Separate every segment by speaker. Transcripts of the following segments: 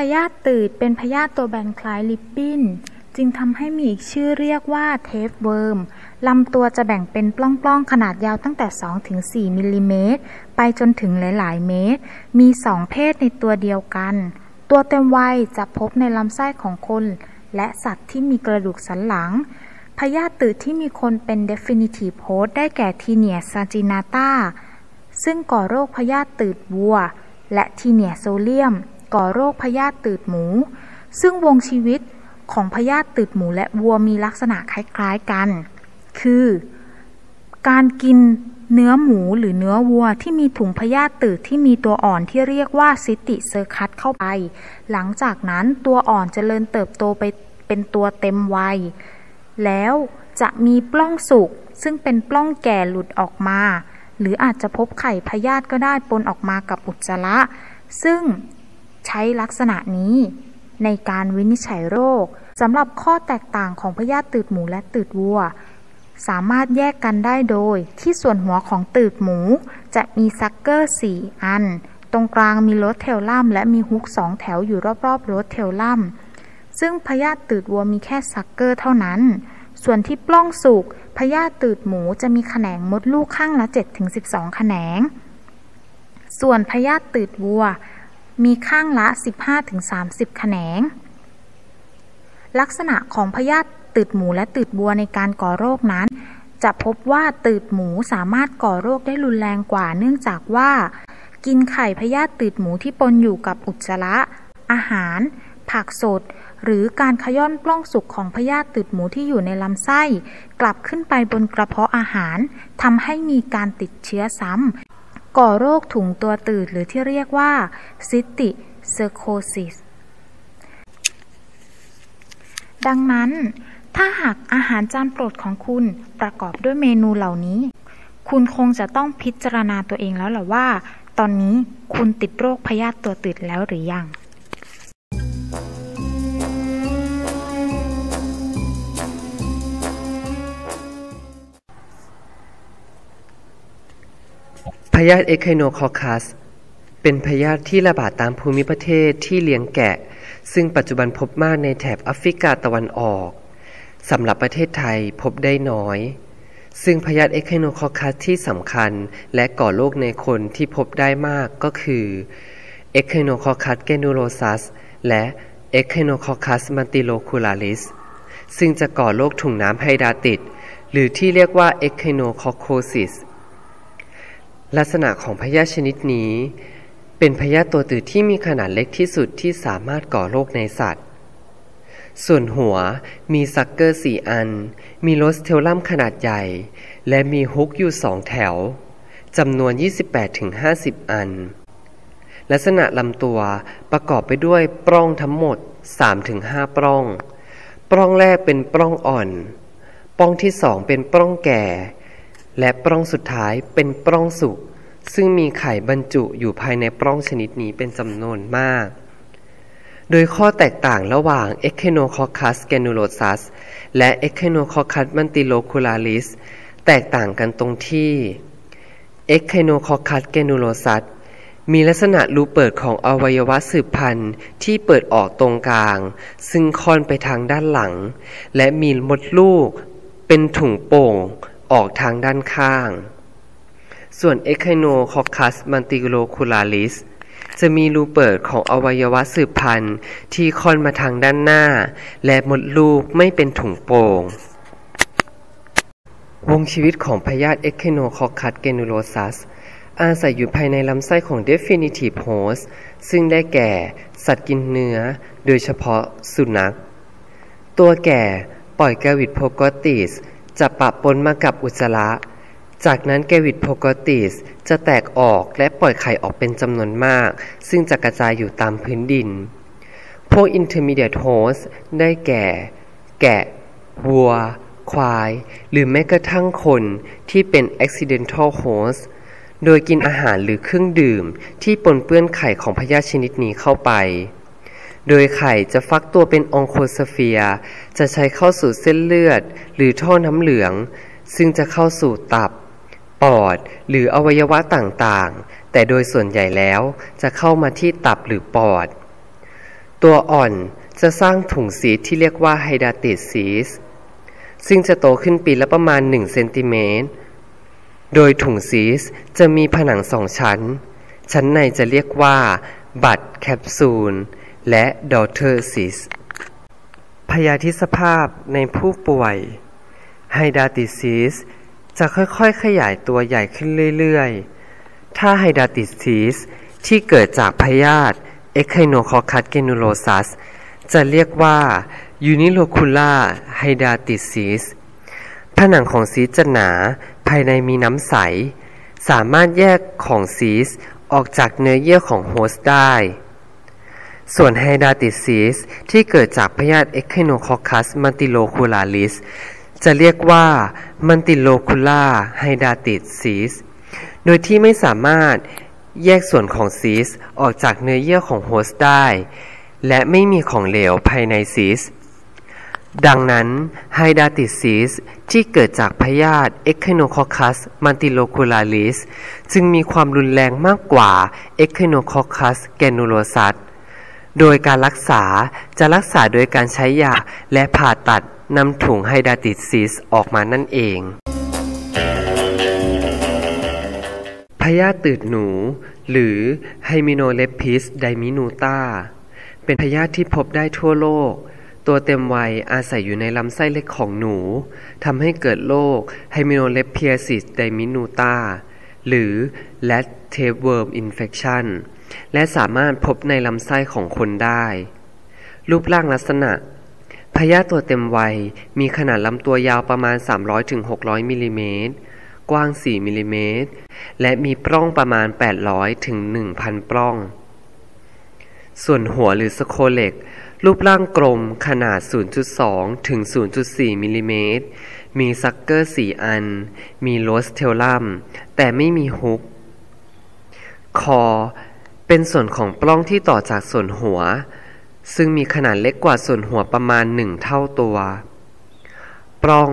Speaker 1: พยาธิตืดเป็นพยาธิตัวแบนคล้ายลิปบิ้น จึงทำให้มีอีกชื่อเรียกว่าเทฟเวิร์มลำตัวจะแบ่งเป็นปล้องๆ ขนาดยาวตั้งแต่ 2-4มิลลิเมตรไปจนถึงหลายๆ เมตร มีสองเพศในตัวเดียวกัน ตัวเต็มวัยจะพบในลำไส้ของคน และสัตว์ที่มีกระดูกสันหลังพยาธิตืดที่มีคนเป็น definitive host ได้แก่ทีเนียซาจินาตาซึ่งก่อโรคพยาธิตืดวัว และทีเนียโซเลียม ก่อโรคพยาธิตืดหมู ซึ่งวงชีวิตของพยาธิตืดหมูและวัวมีลักษณะคล้ายๆกัน คือ การกินเนื้อหมูหรือเนื้อวัวที่มีถุงพยาธิตืดที่มีตัวอ่อนที่เรียกว่าซิติเซอร์คัตเข้าไป หลังจากนั้นตัวอ่อนจเจริญเติบโตไปเป็นตัวเต็มวัย แล้วจะมีปล้องสุกซึ่งเป็นปล้องแก่หลุดออกมา หรืออาจจะพบไข่พยาธิก็ได้ปนออกมากับอุจจาระ ซึ่ง ใช้ลักษณะนี้ ในการวินิจฉัยโรคสำหรับข้อแตกต่างของพยาธิตืดหมูและตืดวัว สามารถแยกกันได้โดย ที่ส่วนหัวของตืดหมู จะมีซักเกอร์สี่อัน ตรงกลางมีโรสเทลลัมและมีฮุกสองแถวอยู่รอบๆโรสเทลลัมซึ่งพยาธิตืดวัวมีแค่ซักเกอร์เท่านั้น ส่วนที่ปล้องสุกพยาธิตืดหมูจะมีแขนงมดลูกข้างละ 7-12 แขนง ส่วนพยาธิตืดวัว มีข้างละ 15-30 แขนง ลักษณะของพยาธิตืดหมูและตืดวัวในการก่อโรคนั้น จะพบว่าตืดหมูสามารถก่อโรคได้รุนแรงกว่า เนื่องจากว่า กินไข่พยาธิตืดหมูที่ปนอยู่กับอุจจาระ อาหาร ผักสด หรือการขย้อนปล้องสุกของพยาธิตืดหมูที่อยู่ในลำไส้ กลับขึ้นไปบนกระเพาะอาหารทำให้มีการติดเชื้อซ้ำ ก่อโรคถุงตัวตืดหรือที่เรียกว่าซิติเซอร์โคซิสดังนั้น ถ้าหากอาหารจานโปรดของคุณประกอบด้วยเมนูเหล่านี้ คุณคงจะต้องพิจารณาตัวเองแล้วหละว่า ตอนนี้คุณติดโรคพยาธิตัวตืดแล้วหรือยัง
Speaker 2: พยาธิเอคไคโนคอคัส เป็นพยาธิที่ระบาดตามภูมิประเทศที่เลี้ยงแกะ ซึ่งปัจจุบันพบมากในแถบแอฟริกาตะวันออกสำหรับประเทศไทยพบได้น้อย ซึ่งพยาธิเอคไคโนคอคัสที่สำคัญและก่อโรคในคนที่พบได้มากก็คือเอคไคโนคอคัสแกนูโรซัสและเอคไคโนคอคัสมันติโลคูลาริสซึ่งจะก่อโรคถุงน้ำไฮดราติด หรือที่เรียกว่าเอคไคโนคอโคซิส ลักษณะของพยาชนิดนี้ เป็นพยาตัวตืดที่มีขนาดเล็กที่สุดที่สามารถก่อโรคในสัตว์ ส่วนหัวมีซักเกอร์สี่อัน มีโรสเทลลัมขนาดใหญ่ และมีฮุกอยู่สองแถวจำนวน 28-50 อัน ลักษณะลำตัวประกอบไปด้วยปล้องทั้งหมด 3-5 ปล้อง ปล้องแรกเป็นปล้องอ่อน ปล้องที่สองเป็นปล้องแก่ และปล้องสุดท้ายเป็นปล้องสุกซึ่งมีไข่บรรจุอยู่ภายในปล้องชนิดนี้เป็นจำนวนมาก โดยข้อแตกต่างระหว่าง Echinococcus g a n u l o s u s และ Echinococcus mantilocularis แตกต่างกันตรงที่ Echinococcus g a n u l o s u s มีลักษณะรูเปิดของอวัยวะสืบพันธุ์ที่เปิดออกตรงกลาง ซึ่งค่อนไปทางด้านหลัง และมีมดลูก เป็นถุงโป่ง ออกทางด้านข้าง ส่วน Echinococcus mantilocularis จะมีรูเปิดของอวัยวะสืบพันธุ์ ที่ค่อนมาทางด้านหน้า และมดลูกไม่เป็นถุงโป่ง วงชีวิตของพยาธิ Echinococcus granulosus อาศัยอยู่ภายในลำไส้ของ definitive host ซึ่งได้แก่ สัตว์กินเนื้อ โดยเฉพาะสุนัข ตัวแก่ปล่อยแกวิดโพกติส จะปะปนมากับอุจจาระ จากนั้นแกวิดโพกอติสจะแตกออกและปล่อยไข่ออกเป็นจำนวนมาก ซึ่งจะกระจายอยู่ตามพื้นดิน พวก intermediate host ได้แก่ แกะ วัว ควาย หรือแม้กระทั่งคนที่เป็น accidental host โดยกินอาหารหรือเครื่องดื่มที่ปนเปื้อนไข่ของพยาธิชนิดนี้เข้าไป โดยไข่จะฟักตัวเป็นองโคสเฟีย จะใช้เข้าสู่เส้นเลือด หรือท่อน้ำเหลือง ซึ่งจะเข้าสู่ตับ ปอด หรืออวัยวะต่างๆ แต่โดยส่วนใหญ่แล้วจะเข้ามาที่ตับหรือปอด ตัวอ่อนจะสร้างถุงซีสที่เรียกว่าไฮดาติดซีสซึ่งจะโตขึ้นปีละประมาณ 1 เซนติเมตร โดยถุงซีสจะมีผนังสองชั้น ชั้นในจะเรียกว่า บัตแคปซูล และดอเทอร์ซิสพยาธิสภาพในผู้ป่วยไฮดาติซิสจะค่อยๆ ขยายตัวใหญ่ขึ้นเรื่อยๆ ถ้าไฮดาติซิสที่เกิดจากพยาธิเอ c ไคโนคอคัสเกนูโรซัสจะเรียกว่ายูนิโลคูล่าไฮดาติซิสผนังของซีสจะหนาภายในมีน้ำใส สามารถแยกของซีสออกจากเนื้อเยื่อของโฮสต์ได้ ส่วนไฮดาติซิสที่เกิดจากพยาธิเอ c ไคโนคอคัสมันติโลคูลาลิสจะเรียกว่ามันติโลคูล่าไฮดาติซิสโดยที่ไม่สามารถแยกส่วนของซีสออกจากเนื้อเยื่อของโฮสต์ได้ และไม่มีของเหลวภายในซีสดังนั้นไฮดาติซิสที่เกิดจากพยาธิเอ็กเคโนคอคัสมันติโลคูลาลิสจึงมีความรุนแรงมากกว่าเอ็กเคโนคอคัสแกนูโรซัส โดยการรักษาจะรักษาโดยการใช้ยาและผ่าตัดนำถุงไฮดาติดซิสออกมานั่นเอง พยาธิตืดหนู หรือไฮมิโนเลปิสไดมินูตาเป็นพยาธิที่พบได้ทั่วโลก ตัวเต็มวัยอาศัยอยู่ในลำไส้เล็กของหนูทำให้เกิดโรคไฮมิโนเลปเพียซิสไดมินูตาหรือ Rat Tapeworm Infection และสามารถพบในลำไส้ของคนได้ รูปร่างลักษณะพยาตัวเต็มวัยมีขนาดลำตัวยาวประมาณ 300-600 มิลลิเมตร กว้าง 4 มิลลิเมตร และมีปล้องประมาณ 800ถึง1,000 ปล้อง ส่วนหัวหรือสโคเล็ก รูปร่างกลมขนาด 0.2ถึง0.4 มิลลิเมตร มีซักเกอร์ 4 อัน มีโรสเทลลัม แต่ไม่มีฮุก คอ เป็นส่วนของปล้องที่ต่อจากส่วนหัว ซึ่งมีขนาดเล็กกว่าส่วนหัวประมาณหนึ่งเท่าตัว ปล้อง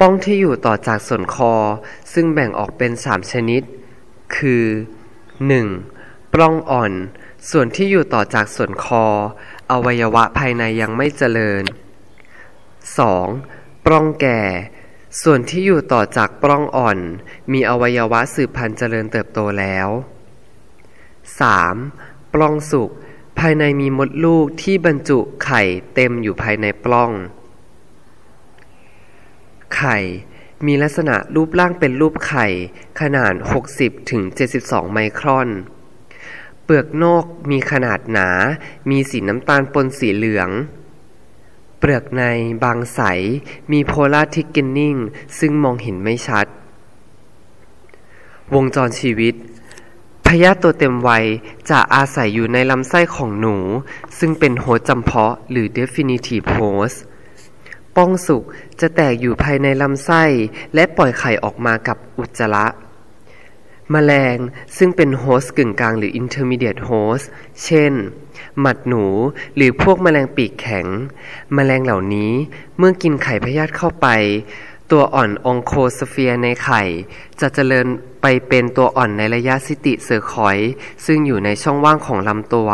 Speaker 2: ป้องที่อยู่ต่อจากส่วนคอ ซึ่งแบ่งออกเป็นสามชนิด คือ 1. ปล้องอ่อน ส่วนที่อยู่ต่อจากส่วนคอ อวัยวะภายในยังไม่เจริญ 2. ปล้องแก่ ส่วนที่อยู่ต่อจากปล้องอ่อน มีอวัยวะสืบพันธุ์เจริญเติบโตแล้ว 3. ปล้องสุก ภายในมีมดลูกที่บรรจุไข่เต็มอยู่ภายในปล้อง ไข่มีลักษณะรูปร่างเป็นรูปไข่ ขนาด 60-72 ไมครอน เปลือกนอกมีขนาดหนา มีสีน้ำตาลปนสีเหลือง เปลือกในบางใส มีโพลาร์ทิกเกนนิ่ง ซึ่งมองเห็นไม่ชัด วงจรชีวิต ยาธิตัวเต็มวัยจะอาศัยอยู่ในลำไส้ของหนู ซึ่งเป็นโฮสต์จำเพาะหรือ definitive host ป้องสุกจะแตกอยู่ภายในลำไส้ และปล่อยไข่ออกมากับอุจจาระแมลงซึ่งเป็นโฮสต์กึ่งกลางหรือ intermediate host เช่น หมัดหนูหรือพวกแมลงปีกแข็งแมลงเหล่านี้เมื่อกินไข่พยาธิเข้าไป ตัวอ่อนองโคสเฟียในไข่ จะเจริญไปเป็นตัวอ่อนในระยะซิติเซอร์คอย ซึ่งอยู่ในช่องว่างของลำตัว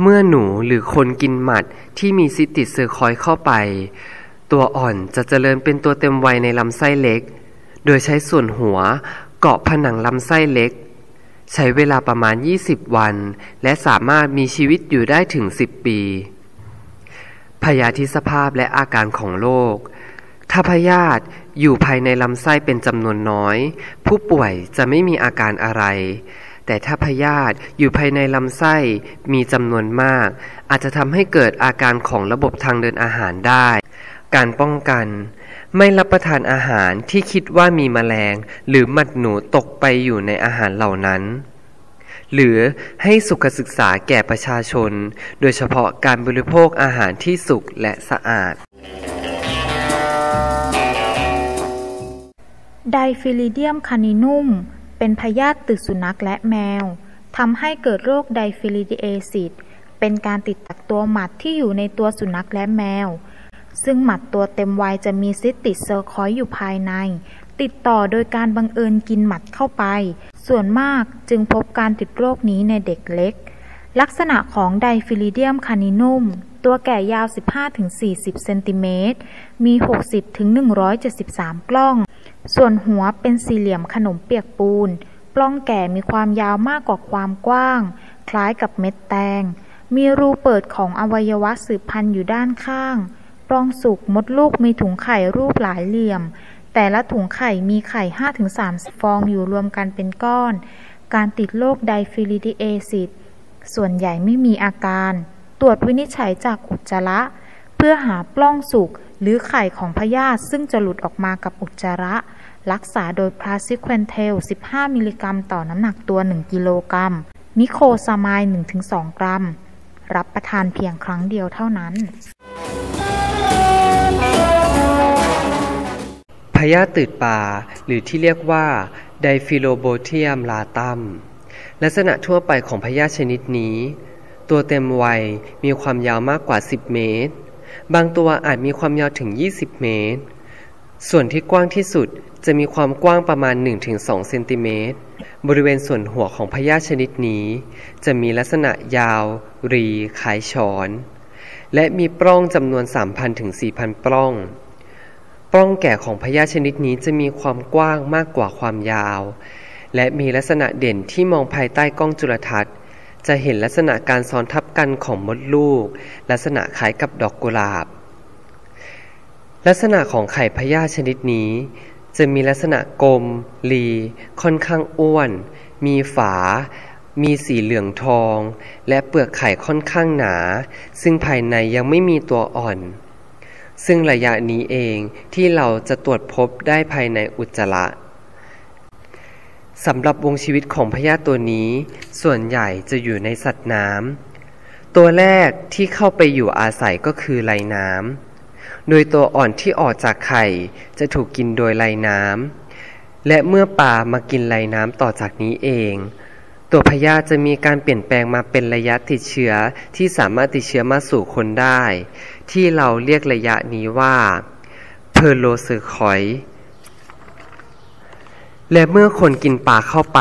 Speaker 2: เมื่อหนูหรือคนกินหมัดที่มีซิติเซอร์คอยเข้าไป ตัวอ่อนจะเจริญเป็นตัวเต็มวัยในลำไส้เล็ก โดยใช้ส่วนหัวเกาะผนังลำไส้เล็ก ใช้เวลาประมาณ 20 วัน และสามารถมีชีวิตอยู่ได้ถึง 10 ปีพยาธิสภาพและอาการของโรค ถ้าพยาธิอยู่ภายในลำไส้เป็นจำนวนน้อย ผู้ป่วยจะไม่มีอาการอะไร แต่ถ้าพยาธิอยู่ภายในลำไส้มีจำนวนมาก อาจจะทำให้เกิดอาการของระบบทางเดินอาหารได้ การป้องกัน ไม่รับประทานอาหารที่คิดว่ามีแมลง หรือหมัดหนูตกไปอยู่ในอาหารเหล่านั้นหรือให้สุขศึกษาแก่ประชาชน โดยเฉพาะการบริโภคอาหารที่สุกและสะอาด
Speaker 1: ไดฟิลิเดียมคานินุมเป็นพยาธิตืดสุนัขและแมวทำให้เกิดโรคไดฟิลิเอซิสเป็นการติดจากตัวหมัดที่อยู่ในตัวสุนัขและแมว ซึ่งหมัดตัวเต็มวัยจะมีซิสติดเซอร์คอยอยู่ภายใน ติดต่อโดยการบังเอิญกินหมัดเข้าไป ส่วนมากจึงพบการติดโรคนี้ในเด็กเล็ก ลักษณะของไดฟิลิเดียมคานินุมตัวแก่ยาว 15-40 เซนติเมตร มี 60-173ปล้อง ส่วนหัวเป็นสี่เหลี่ยมขนมเปียกปูน ปล้องแก่มีความยาวมากกว่าความกว้าง คล้ายกับเม็ดแตง มีรูเปิดของอวัยวะสืบพันธุ์อยู่ด้านข้าง ปล้องสุกมดลูกมีถุงไข่รูปหลายเหลี่ยม แต่ละถุงไข่มีไข่ 5-3 ฟองอยู่รวมกันเป็นก้อน การติดโรคไดฟิลิดิเอซิสส่วนใหญ่ไม่มีอาการ ตรวจวินิจฉัยจากอุจจาระ พื่อหาปล้องสุกหรือไข่ของพยาธิซึ่งจะหลุดออกมากับอุจจาระ รักษาโดยพลาซิควนเทล 15 มิลลิกรัมต่อน้ำหนักตัว 1 กิโลกรัม นิโคซามาย 1-2 กรัม รับประทานเพียงครั้งเดียวเท่านั้น
Speaker 2: พยาธิตืดป่าหรือที่เรียกว่าไดฟิโลโบเทียมลาตัมลักษณะทั่วไปของพยาธิชนิดนี้ ตัวเต็มวัยมีความยาวมากกว่า 10 เมตร บางตัวอาจมีความยาวถึง 20 เมตร ส่วนที่กว้างที่สุดจะมีความกว้างประมาณ 1-2 เซนติเมตร บริเวณส่วนหัวของพยาธิชนิดนี้ จะมีลักษณะยาว รีคล้ายช้อน และมีปล้องจำนวน 3,000-4,000 ปล้อง ปล้องแก่ของพยาธิชนิดนี้จะมีความกว้างมากกว่าความยาว และมีลักษณะเด่นที่มองภายใต้กล้องจุลทรรศน์ จะเห็นลักษณะการซ้อนทับกันของมดลูก ลักษณะคล้ายกับดอกกุหลาบ ลักษณะของไข่พยาชนิดนี้ จะมีลักษณะกลมรีค่อนข้างอ้วน มีฝา มีสีเหลืองทอง และเปลือกไข่ค่อนข้างหนา ซึ่งภายในยังไม่มีตัวอ่อน ซึ่งระยะนี้เองที่เราจะตรวจพบได้ภายในอุจจาระ สำหรับวงชีวิตของพยาธิตัวนี้ ส่วนใหญ่จะอยู่ในสัตว์น้ำตัวแรกที่เข้าไปอยู่อาศัยก็คือไรน้ำโดยตัวอ่อนที่ออกจากไข่จะถูกกินโดยไรน้ำและเมื่อปลามากินไรน้ำต่อจากนี้เอง ตัวพยาธิจะมีการเปลี่ยนแปลงมาเป็นระยะติดเชื้อที่สามารถติดเชื้อมาสู่คนได้ ที่เราเรียกระยะนี้ว่าเพอร์โลเซอร์คอย และเมื่อคนกินปลาเข้าไป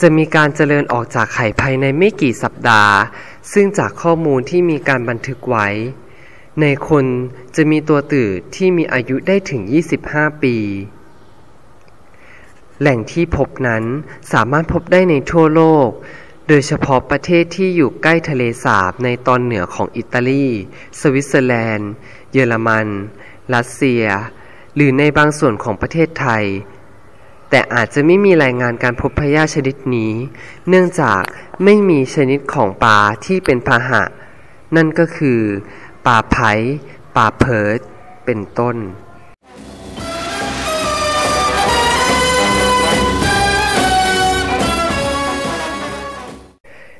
Speaker 2: จะมีการเจริญออกจากไข่ภายในไม่กี่สัปดาห์ ซึ่งจากข้อมูลที่มีการบันทึกไว้ ในคนจะมีตัวตืดที่มีอายุได้ถึง 25 ปี แหล่งที่พบนั้นสามารถพบได้ในทั่วโลก โดยเฉพาะประเทศที่อยู่ใกล้ทะเลสาบในตอนเหนือของอิตาลี สวิตเซอร์แลนด์ เยอรมัน รัสเซีย หรือในบางส่วนของประเทศไทย แต่อาจจะไม่มีรายงานการพบพยาธิชนิดนี้ เนื่องจากไม่มีชนิดของปลาที่เป็นพาหะ นั่นก็คือปลาไผ่ปลาเพิร์ดเป็นต้น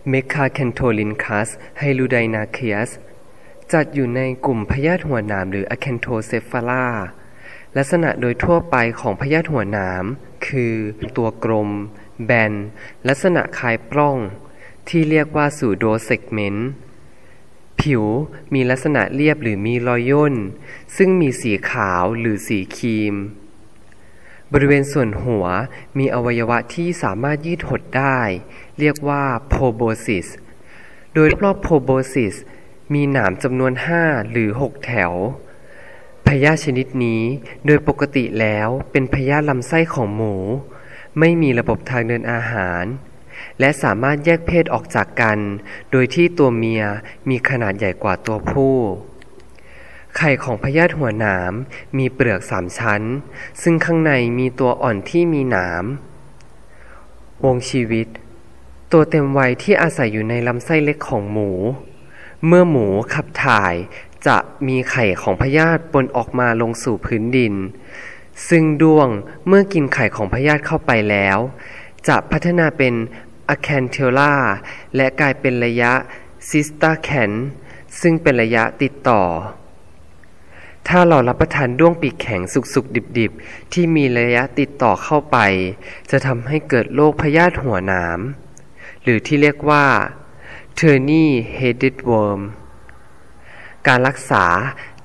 Speaker 2: เมคาแคนโทลินคัสไฮลูไดนาเคียสจัดอยู่ในกลุ่มพยาธิหัวหนามหรืออะแคนโทเซฟาลาลักษณะโดยทั่วไปของพยาธิหัวหนาม คือตัวกลม แบน ลักษณะคล้ายปล้อง ที่เรียกว่าสูโดเซกเมนต์ ผิวมีลักษณะเรียบหรือมีรอยย่น ซึ่งมีสีขาวหรือสีครีม บริเวณส่วนหัวมีอวัยวะที่สามารถยืดหดได้ เรียกว่าโพโบซิส โดยรอบโพโบซิสมีหนามจำนวน 5 หรือ 6 แถว พยาธิชนิดนี้โดยปกติแล้วเป็นพยาธิลำไส้ของหมู ไม่มีระบบทางเดินอาหาร และสามารถแยกเพศออกจากกัน โดยที่ตัวเมียมีขนาดใหญ่กว่าตัวผู้ ไข่ของพยาธิหัวหนามมีเปลือกสามชั้น ซึ่งข้างในมีตัวอ่อนที่มีหนาม วงชีวิต ตัวเต็มวัยที่อาศัยอยู่ในลำไส้เล็กของหมู เมื่อหมูขับถ่าย จะมีไข่ของพยาธิปนออกมาลงสู่พื้นดิน ซึ่งด้วงเมื่อกินไข่ของพยาธิเข้าไปแล้ว จะพัฒนาเป็นอะแคนเทล่าและกลายเป็นระยะซิสตาแคนซึ่งเป็นระยะติดต่อ ถ้าเรารับประทานด้วงปีกแข็งสุกๆ ดิบๆ ที่มีระยะติดต่อเข้าไป จะทำให้เกิดโรคพยาธิหัวหนามหรือที่เรียกว่า Turney Headed Worm การรักษา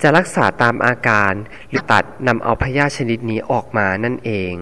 Speaker 2: จะรักษาตามอาการหรือตัดนำเอาพยาธิชนิดนี้ออกมานั่นเอง